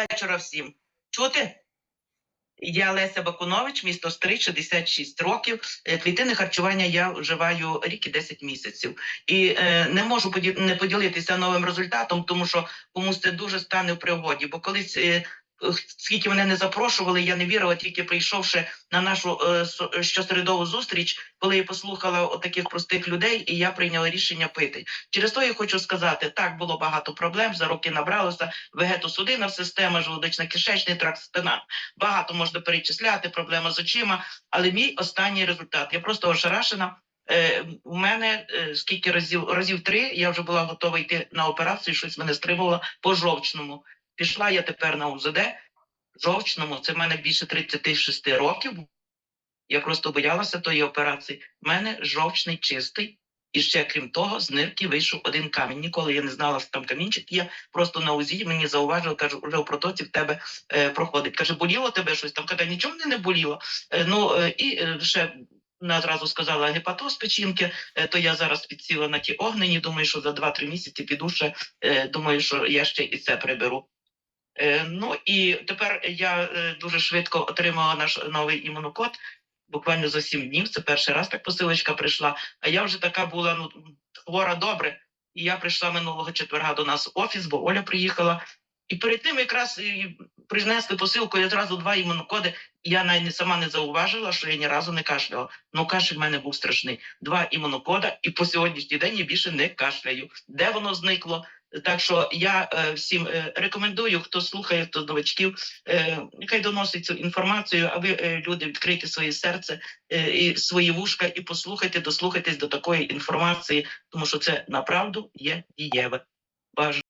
вечора всім. Чути? Я Леся Бакунович, місто Стрий, 66 років. Клітини харчування я вживаю рік і 10 місяців. І е, не можу поді- не поділитися новим результатом, тому що комусь це дуже стане в пригоді. Бо колись, е, скільки мене не запрошували, я не вірила, тільки прийшовши на нашу е, щосередову зустріч, коли я послухала таких простих людей, і я прийняла рішення пити. Через то я хочу сказати, так було багато проблем. За роки набралося вегетосудинна система, желудочно-кишечний тракт, спина. Багато можна перечисляти, проблема з очима. Але мій останній результат. Я просто ошарашена. Е, у мене е, скільки разів разів три я вже була готова йти на операцію. Щось мене стримувало по жовчному. Пішла я тепер на УЗД. Жовчному це в мене більше 36 років. Я просто боялася тої операції. У мене жовчний чистий. І ще крім того, з нирки вийшов один камінь. Ніколи я не знала, що там камінчик є. Просто на УЗІ мені зауважили, кажу, вже в протоці в тебе е, проходить. Каже, боліло тебе щось там? Каже, нічого мене не боліло. Е, ну е, і е, ще вона зразу сказала гепатоз печінки, е, то я зараз підсіла на ті огнені. Думаю, що за 2-3 місяці піду ще. Е, думаю, що я ще і це приберу. Е, ну і тепер я е, дуже швидко отримала наш новий імунокод. Буквально за сім днів. Це перший раз так посилочка прийшла. А я вже така була ну хвора добре. І я прийшла минулого четверга до нас в офіс, бо Оля приїхала. І перед тим якраз принесли посилку, я зразу два імунокоди. І я навіть сама не зауважила, що я ні разу не кашляла. Ну кашель в мене був страшний. Два імунокода, і по сьогоднішній день я більше не кашляю. Де воно зникло? Так що я е, всім е, рекомендую, хто слухає, хто з новачків, е, нехай доносить цю інформацію, а ви, е, люди, відкрийте своє серце е, і свої вушка, і послухайте, дослухайтесь до такої інформації, тому що це направду є дієве. Бажаю.